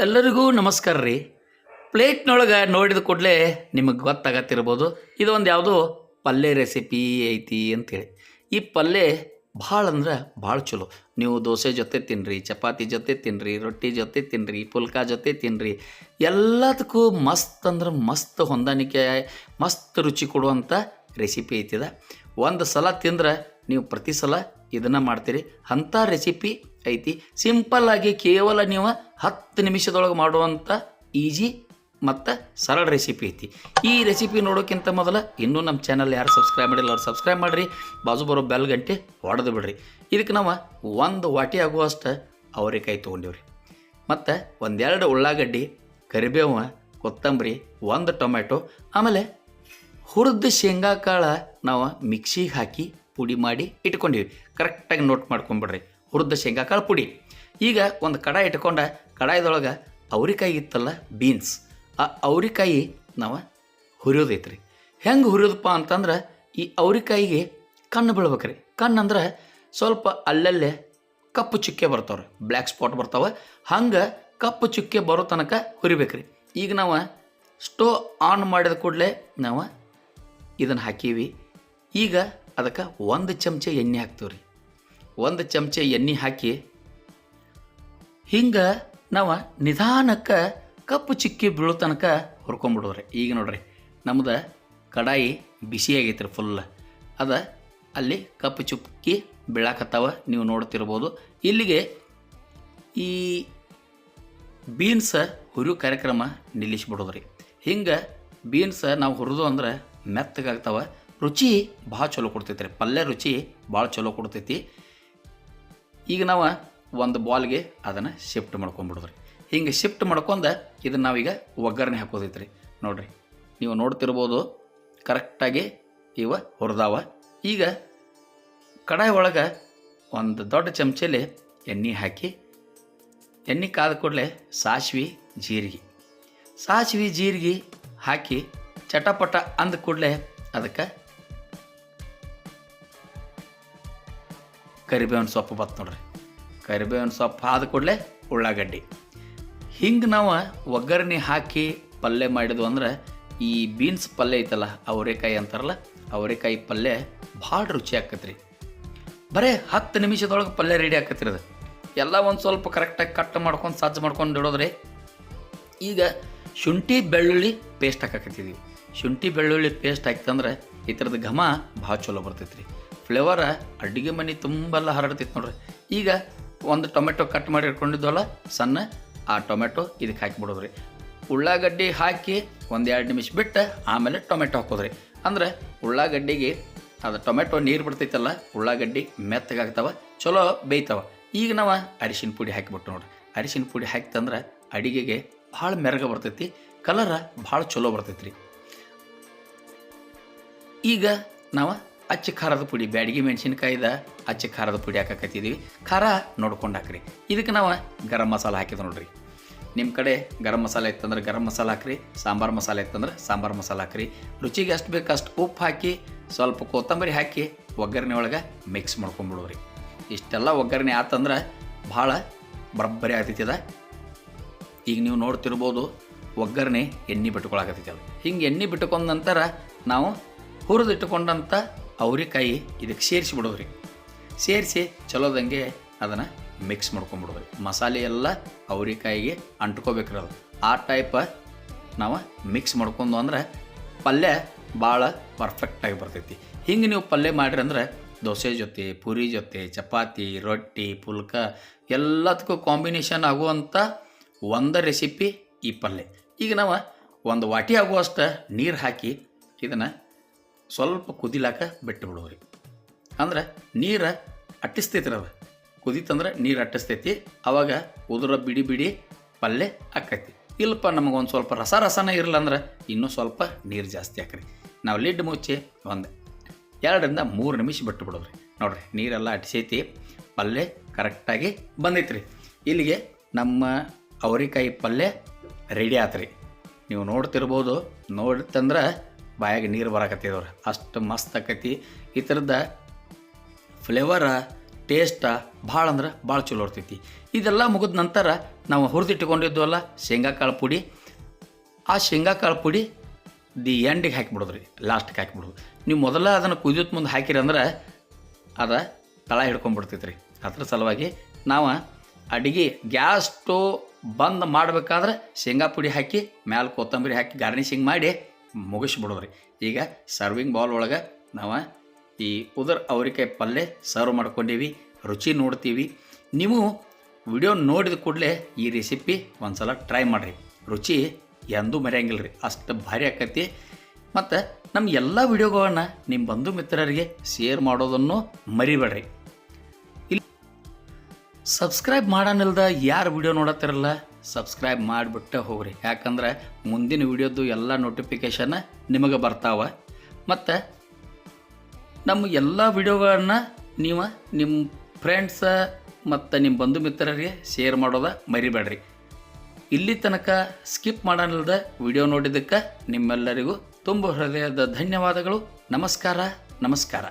ಎಲ್ಲರಿಗೂ ನಮಸ್ಕಾರ ರೀ. ಪ್ಲೇಟ್ನೊಳಗೆ ನೋಡಿದ ಕೂಡಲೇ ನಿಮಗೆ ಗೊತ್ತಾಗತ್ತಿರ್ಬೋದು. ಇದೊಂದು ಯಾವುದೋ ಪಲ್ಯ ರೆಸಿಪಿ ಐತಿ ಅಂತೇಳಿ. ಈ ಪಲ್ಯ ಭಾಳ ಅಂದ್ರೆ ಭಾಳ ಚಲೋ. ನೀವು ದೋಸೆ ಜೊತೆ ತಿನ್ನಿರಿ ಚಪಾತಿ ಜೊತೆ ತಿನ್ನಿರಿ ರೊಟ್ಟಿ ಜೊತೆ ತಿನ್ನಿರಿ ಪುಲ್ಕ ಜೊತೆ ತಿನ್ನಿರಿ ಎಲ್ಲದಕ್ಕೂ ಮಸ್ತ್ ಅಂದ್ರೆ ಮಸ್ತ್ ಹೊಂದಾಣಿಕೆ, ಮಸ್ತ್ ರುಚಿ ಕೊಡುವಂಥ ರೆಸಿಪಿ ಐತಿದ ಒಂದು ಸಲ ತಿಂದ್ರೆ ನೀವು ಪ್ರತಿ ಸಲ ಇದನ್ನು ಮಾಡ್ತೀರಿ. ಅಂಥ ರೆಸಿಪಿ ಐತಿ. ಸಿಂಪಲ್ ಆಗಿ ಕೇವಲ ನೀವು ಹತ್ತು ನಿಮಿಷದೊಳಗೆ ಮಾಡುವಂಥ ಈಜಿ ಮತ್ತು ಸರಳ ರೆಸಿಪಿ ಐತಿ. ಈ ರೆಸಿಪಿ ನೋಡೋಕ್ಕಿಂತ ಮೊದಲು ಇನ್ನೂ ನಮ್ಮ ಚಾನಲ್ ಯಾರು ಸಬ್ಸ್ಕ್ರೈಬ್ ಮಾಡಿಲ್ಲ ಅವ್ರು ಸಬ್ಸ್ಕ್ರೈಬ್ ಮಾಡಿರಿ. ಬಾಜು ಬರೋ ಬೆಲ್ ಗಂಟೆ ಹೊಡೆದು ಬಿಡ್ರಿ. ಇದಕ್ಕೆ ನಾವು ಒಂದು ವಾಟಿ ಆಗುವಷ್ಟು ಅವರೆಕಾಯಿ ತೊಗೊಂಡಿವ್ರಿ. ಮತ್ತು ಒಂದೆರಡು ಉಳ್ಳಾಗಡ್ಡಿ, ಕರಿಬೇವು, ಕೊತ್ತಂಬರಿ, ಒಂದು ಟೊಮೆಟೊ ಆಮೇಲೆ ಹುರಿದ ಶೇಂಗಾ ಕಾಳ ನಾವು ಮಿಕ್ಸಿಗೆ ಹಾಕಿ ಪುಡಿ ಮಾಡಿ ಇಟ್ಕೊಂಡಿವಿ. ಕರೆಕ್ಟಾಗಿ ನೋಟ್ ಮಾಡ್ಕೊಂಬಿಡ್ರಿ. ಹುರಿದ ಶೇಂಗಾ ಕಾಳು ಪುಡಿ. ಈಗ ಒಂದು ಕಡಾಯಿ ಇಟ್ಕೊಂಡ ಕಡಾಯಿದೊಳಗೆ ಅವ್ರಿಕಾಯಿ ಇತ್ತಲ್ಲ ಬೀನ್ಸ್ ಆ ಅವ್ರಿಕಾಯಿ ನಾವು ಹುರಿಯೋದೈತ್ರಿ. ಹೆಂಗೆ ಹುರಿಯೋದಪ್ಪ ಅಂತಂದ್ರೆ ಈ ಅವ್ರಿಕಾಯಿಗೆ ಕಣ್ಣು ಬೀಳ್ಬೇಕ್ರಿ. ಕಣ್ಣು ಅಂದ್ರೆ ಸ್ವಲ್ಪ ಅಲ್ಲಲ್ಲೇ ಕಪ್ಪು ಚುಕ್ಕೆ ಬರ್ತಾವ್ರಿ. ಬ್ಲ್ಯಾಕ್ ಸ್ಪಾಟ್ ಬರ್ತಾವೆ. ಹಂಗೆ ಕಪ್ಪು ಚುಕ್ಕೆ ಬರೋ ತನಕ ಹುರಿಬೇಕ್ರಿ. ಈಗ ನಾವು ಸ್ಟೋ ಆನ್ ಮಾಡಿದ ಕೂಡಲೇ ನಾವು ಇದನ್ನು ಹಾಕೀವಿ. ಈಗ ಅದಕ್ಕೆ ಒಂದು ಚಮಚ ಎಣ್ಣೆ ಹಾಕ್ತೀವಿ ರೀ ಒಂದು ಚಮಚ ಎಣ್ಣೆ ಹಾಕಿ ಹಿಂಗೆ ನಾವು ನಿಧಾನಕ್ಕೆ ಕಪ್ಪು ಚಿಕ್ಕಿ ಬೀಳೋ ತನಕ ಹುರ್ಕೊಂಬಿಡೋರಿ ಈಗ ನೋಡ್ರಿ, ನಮ್ದು ಕಡಾಯಿ ಬಿಸಿ ರೀ ಫುಲ್ ಅದ ಅಲ್ಲಿ ಕಪ್ಪು ಚುಕ್ಕಿ ಬೀಳಾಕತ್ತಾವ, ನೀವು ನೋಡ್ತಿರ್ಬೋದು. ಇಲ್ಲಿಗೆ ಈ ಬೀನ್ಸ್ ಹುರಿಯೋ ಕಾರ್ಯಕ್ರಮ ನಿಲ್ಲಿಸ್ಬಿಡೋದ್ರಿ. ಹಿಂಗೆ ಬೀನ್ಸ್ ನಾವು ಹುರಿದು ಅಂದ್ರೆ ಮೆತ್ತಗಾಗ್ತಾವ. ರುಚಿ ಭಾಳ ಚಲೋ ಕೊಡ್ತೈತೆ ರೀ ಪಲ್ಯ ರುಚಿ ಭಾಳ ಚಲೋ ಕೊಡ್ತೈತಿ. ಈಗ ನಾವು ಒಂದು ಬಾಲ್ಗೆ ಅದನ್ನು ಶಿಫ್ಟ್ ಮಾಡ್ಕೊಂಬಿಡೋದ್ರಿ ಹಿಂಗೆ ಶಿಫ್ಟ್ ಮಾಡ್ಕೊಂಡು ಇದನ್ನು ನಾವೀಗ ಒಗ್ಗರಣೆ ಹಾಕೋದೈತೆ ರೀ ನೋಡಿರಿ, ನೀವು ನೋಡ್ತಿರ್ಬೋದು ಕರೆಕ್ಟಾಗಿ ಇವ ಹುರಿದಾವ. ಈಗ ಕಡಾಯಿ ಒಳಗೆ ಒಂದು ದೊಡ್ಡ ಚಮಚಲಿ ಎಣ್ಣೆ ಹಾಕಿ, ಎಣ್ಣೆ ಕಾದ ಕೂಡಲೇ ಸಾಸಿವೆ, ಜೀರಿಗೆ. ಸಾಸಿವೆ, ಜೀರಿಗೆ ಹಾಕಿ ಚಟಪಟ ಅಂದ ಕೂಡಲೇ ಅದಕ್ಕೆ ಕರಿಬೇವಿನ ಸೊಪ್ಪು ಬತ್ತು ನೋಡ್ರಿ. ಕರಿಬೇವಿನ ಸೊಪ್ಪು ಆದ ಕೂಡಲೇ ಉಳ್ಳಾಗಡ್ಡಿ. ಹಿಂಗೆ ನಾವು ಒಗ್ಗರಣೆ ಹಾಕಿ ಪಲ್ಯ ಮಾಡಿದ್ವು ಅಂದ್ರೆ ಈ ಬೀನ್ಸ್ ಪಲ್ಯ ಐತಲ್ಲ, ಅವರೆಕಾಯಿ ಅಂತಾರಲ್ಲ, ಅವರೆಕಾಯಿ ಪಲ್ಯ ಭಾಳ ರುಚಿ ಆಕತ್ರಿ. ಬರೇ ಹತ್ತು ನಿಮಿಷದೊಳಗೆ ಪಲ್ಯ ರೆಡಿ ಆಕತ್ರಿ ಅದು. ಎಲ್ಲ ಒಂದು ಸ್ವಲ್ಪ ಕರೆಕ್ಟಾಗಿ ಕಟ್ ಮಾಡ್ಕೊಂಡು, ಸಜ್ಜು ಮಾಡ್ಕೊಂಡು ಇಡೋದ್ರಿ. ಈಗ ಶುಂಠಿ ಬೆಳ್ಳುಳ್ಳಿ ಪೇಸ್ಟ್ ಹಾಕಕತ್ತಿದೀವಿ. ಶುಂಠಿ ಬೆಳ್ಳುಳ್ಳಿ ಪೇಸ್ಟ್ ಹಾಕ್ತಂದ್ರೆ ಈ ಥರದ ಘಮ ಭಾಳ ಚಲೋ ಬರ್ತೈತ್ರಿ. ಫ್ಲೇವರ ಅಡುಗೆ ಮನೆ ತುಂಬೆಲ್ಲ ಹರಡ್ತಿತ್ತು ನೋಡ್ರಿ. ಈಗ ಒಂದು ಟೊಮೆಟೊ ಕಟ್ ಮಾಡಿ ಇಟ್ಕೊಂಡಿದ್ವಲ್ಲ ಸಣ್ಣ, ಆ ಟೊಮೆಟೊ ಇದಕ್ಕೆ ಹಾಕಿಬಿಡೋದ್ರಿ ಉಳ್ಳಾಗಡ್ಡಿ ಹಾಕಿ ಒಂದೆರಡು ನಿಮಿಷ ಬಿಟ್ಟು ಆಮೇಲೆ ಟೊಮೆಟೊ ಹಾಕೋದ್ರಿ. ಅಂದ್ರೆ ಉಳ್ಳಾಗಡ್ಡಿಗೆ ಅದು ಟೊಮೆಟೊ ನೀರು ಬಿಡ್ತೈತಲ್ಲ, ಉಳ್ಳಾಗಡ್ಡಿ ಮೆತ್ತಗಾಗ್ತಾವ ಚಲೋ ಬೇಯ್ತಾವ. ಈಗ ನಾವು ಅರಿಶಿನ ಪುಡಿ ಹಾಕಿಬಿಟ್ಟು ನೋಡ್ರಿ. ಅರಿಶಿನ ಪುಡಿ ಹಾಕ್ತಂದ್ರೆ ಅಡಿಗೆಗೆ ಭಾಳ ಮೆರಗ ಬರ್ತೈತಿ, ಕಲರ ಭಾಳ ಚಲೋ ಬರ್ತೈತಿ ರೀ ಈಗ ನಾವು ಅಚ್ಚ ಖಾರದ ಪುಡಿ ಬ್ಯಾಡಗಿ ಮೆಣಸಿನ್ಕಾಯ್ದ ಅಚ್ಚ ಖಾರದ ಪುಡಿ ಹಾಕಕತ್ತಿದ್ದೀವಿ ಖಾರ ನೋಡ್ಕೊಂಡು ಹಾಕ್ರಿ ಇದಕ್ಕೆ ನಾವು ಗರಂ ಮಸಾಲ ಹಾಕಿದ ನೋಡ್ರಿ. ನಿಮ್ಮ ಕಡೆ ಗರಂ ಮಸಾಲೆ ಇತ್ತಂದ್ರೆ ಗರಂ ಮಸಾಲ ಹಾಕ್ರಿ, ಸಾಂಬಾರು ಮಸಾಲೆ ಇತ್ತಂದ್ರೆ ಸಾಂಬಾರು ಮಸಾಲ ಹಾಕ್ರಿ. ರುಚಿಗೆ ಎಷ್ಟು ಬೇಕು ಅಷ್ಟು ಉಪ್ಪು ಹಾಕಿ, ಸ್ವಲ್ಪ ಕೊತ್ತಂಬರಿ ಹಾಕಿ ಒಗ್ಗರಣೆ ಒಳಗೆ ಮಿಕ್ಸ್ ಮಾಡ್ಕೊಂಬಿಡೋರಿ ಇಷ್ಟೆಲ್ಲ ಒಗ್ಗರಣೆ ಆತಂದ್ರೆ ಭಾಳ ಬರಬ್ಬರಿ ಆಗ್ತೈತಿದ. ಈಗ ನೀವು ನೋಡ್ತಿರ್ಬೋದು ಒಗ್ಗರಣೆ ಎಣ್ಣೆ ಬಿಟ್ಕೊಳಕತ್ತೈತಿ ಅದು. ಹಿಂಗೆ ಎಣ್ಣೆ ಬಿಟ್ಕೊಂಡ ನಂತರ ನಾವು ಹುರಿದಿಟ್ಟುಕೊಂಡಂಥ ಅವ್ರಿಕಾಯಿ ಇದಕ್ಕೆ ಸೇರಿಸಿಬಿಡೋದು ರೀ ಸೇರಿಸಿ ಚಲೋದಂಗೆ ಅದನ್ನು ಮಿಕ್ಸ್ ಮಾಡ್ಕೊಂಬಿಡೋದ್ರಿ ಮಸಾಲೆ ಎಲ್ಲ ಅವ್ರಿಕಾಯಿಗೆ ಅಂಟ್ಕೋಬೇಕ್ರಿ ಅದು ಆ ಟೈಪ ನಾವು ಮಿಕ್ಸ್ ಮಾಡ್ಕೊಂಡು ಅಂದ್ರೆ ಪಲ್ಯ ಭಾಳ ಪರ್ಫೆಕ್ಟಾಗಿ ಬರ್ತೈತಿ. ಹಿಂಗೆ ನೀವು ಪಲ್ಯ ಮಾಡಿರಿ ಅಂದ್ರೆ ದೋಸೆ ಜೊತೆ, ಪೂರಿ ಜೊತೆ, ಚಪಾತಿ, ರೊಟ್ಟಿ, ಪುಲ್ಕ ಎಲ್ಲದಕ್ಕೂ ಕಾಂಬಿನೇಷನ್ ಆಗುವಂಥ ಒಂದು ರೆಸಿಪಿ ಈ ಪಲ್ಯ. ಈಗ ನಾವು ಒಂದು ವಾಟಿ ಆಗುವಷ್ಟು ನೀರು ಹಾಕಿ ಇದನ್ನು ಸ್ವಲ್ಪ ಕುದಿಲಾಕ ಬಿಟ್ಟು ಬಿಡೋರಿ ಅಂದ್ರೆ ನೀರು ಅಟ್ಟಿಸ್ತೈತಿ ಅದು ಕುದಿತಂದ್ರೆ ನೀರು ಅಟ್ಟಿಸ್ತೈತಿ, ಅವಾಗ ಉದುರ ಬಿಡಿ ಬಿಡಿ ಪಲ್ಯ ಆಕೈತಿ. ಇಲ್ಲಪ್ಪ ನಮಗೊಂದು ಸ್ವಲ್ಪ ರಸ ರಸನ ಇರಲ್ಲ ಅಂದ್ರೆ ಇನ್ನೂ ಸ್ವಲ್ಪ ನೀರು ಜಾಸ್ತಿ ಹಾಕ್ರಿ ನಾವು ಲಿಡ್ ಮುಚ್ಚಿ ಒಂದು ಎರಡರಿಂದ ಮೂರು ನಿಮಿಷ ಬಿಟ್ಟು ಬಿಡೋರಿ ನೋಡ್ರಿ, ನೀರೆಲ್ಲ ಅಟ್ಟಿಸೈತಿ ಪಲ್ಯ ಕರೆಕ್ಟಾಗಿ ಬಂದೈತ್ರಿ. ಇಲ್ಲಿಗೆ ನಮ್ಮ ಅವರಿಕಾಯಿ ಪಲ್ಯ ರೆಡಿ ಆತ್ರಿ. ನೀವು ನೋಡ್ತಿರ್ಬೋದು, ನೋಡ್ತಂದ್ರೆ ಬಾಯಾಗ ನೀರು ಬರಕತ್ತಿದವ್ರು ಅಷ್ಟು ಮಸ್ತ್ ಆಕೈತಿ. ಈ ಥರದ ಫ್ಲೇವರ ಟೇಸ್ಟ ಭಾಳ ಅಂದ್ರೆ ಭಾಳ ಚಲೋ ಇರ್ತೈತಿ. ಇದೆಲ್ಲ ಮುಗಿದ ನಂತರ ನಾವು ಹುರಿದಿಟ್ಟುಕೊಂಡಿದ್ವಲ್ಲ ಶೇಂಗಾ ಕಾಳು ಪುಡಿ. ಆ ಶೇಂಗಾ ಕಾಳು ಪುಡಿ ದಿ ಎಂಡಿಗೆ ಹಾಕಿಬಿಡೋದು ರೀ ಲಾಸ್ಟಿಗೆ ಹಾಕಿಬಿಡೋದು. ನೀವು ಮೊದಲ ಅದನ್ನು ಕುದಿಯೋದು ಮುಂದೆ ಹಾಕಿರಿ ಅಂದ್ರೆ ಅದು ತಳ ಹಿಡ್ಕೊಂಡ್ಬಿಡ್ತೈತೆ ರೀ ಅದ್ರ ಸಲುವಾಗಿ ನಾವು ಅಡಿಗೆ ಗ್ಯಾಸ್ ಸ್ಟೋವ್ ಬಂದ್ ಮಾಡಬೇಕಾದ್ರೆ ಶೇಂಗಾ ಪುಡಿ ಹಾಕಿ, ಮ್ಯಾಲೆ ಕೊತ್ತಂಬರಿ ಹಾಕಿ ಗಾರ್ನಿಶಿಂಗ್ ಮಾಡಿ ಮುಗಿಸ್ಬಿಡೋದು ರೀ ಈಗ ಸರ್ವಿಂಗ್ ಬಾಲ್ ಒಳಗೆ ನಾವು ಈ ಉದರ್ ಅವರಿಕಾಯಿ ಪಲ್ಯ ಸರ್ವ್ ಮಾಡ್ಕೊಂಡೀವಿ, ರುಚಿ ನೋಡ್ತೀವಿ. ನೀವು ವಿಡಿಯೋ ನೋಡಿದ ಕೂಡಲೇ ಈ ರೆಸಿಪಿ ಒಂದ್ಸಲ ಟ್ರೈ ಮಾಡಿರಿ. ರುಚಿ ಎಂದೂ ಮರೆಯಂಗಿಲ್ಲ ರೀ ಅಷ್ಟು ಭಾರಿ ಆಕತಿ. ಮತ್ತು ನಮ್ಮ ಎಲ್ಲ ವಿಡಿಯೋಗಳನ್ನು ನಿಮ್ಮ ಬಂಧು ಮಿತ್ರರಿಗೆ ಶೇರ್ ಮಾಡೋದನ್ನು ಮರಿಬೇಡ್ರಿ. ಇಲ್ಲಿ ಸಬ್ಸ್ಕ್ರೈಬ್ ಮಾಡೋನಿಲ್ದ ಯಾರು ವಿಡಿಯೋ ನೋಡತ್ತಿರಲ್ಲ? ಸಬ್ಸ್ಕ್ರೈಬ್ ಮಾಡಿಬಿಟ್ಟೆ ಹೋಗ್ರಿ. ಯಾಕಂದ್ರೆ ಮುಂದಿನ ವಿಡಿಯೋದು ಎಲ್ಲ ನೋಟಿಫಿಕೇಷನ್ ನಿಮಗೆ ಬರ್ತಾವೆ. ಮತ್ತು ನಮ್ಮ ಎಲ್ಲ ವಿಡಿಯೋಗಳನ್ನು ನೀವು ನಿಮ್ಮ ಫ್ರೆಂಡ್ಸ ಮತ್ತು ನಿಮ್ಮ ಬಂಧು ಮಿತ್ರರಿಗೆ ಶೇರ್ ಮಾಡೋದ ಮರಿಬೇಡ್ರಿ. ಇಲ್ಲಿ ತನಕ ಸ್ಕಿಪ್ ಮಾಡಲಿಲ್ಲದ ವಿಡಿಯೋ ನೋಡಿದ್ದಕ್ಕೆ ನಿಮ್ಮೆಲ್ಲರಿಗೂ ತುಂಬ ಹೃದಯದ ಧನ್ಯವಾದಗಳು. ನಮಸ್ಕಾರ ನಮಸ್ಕಾರ.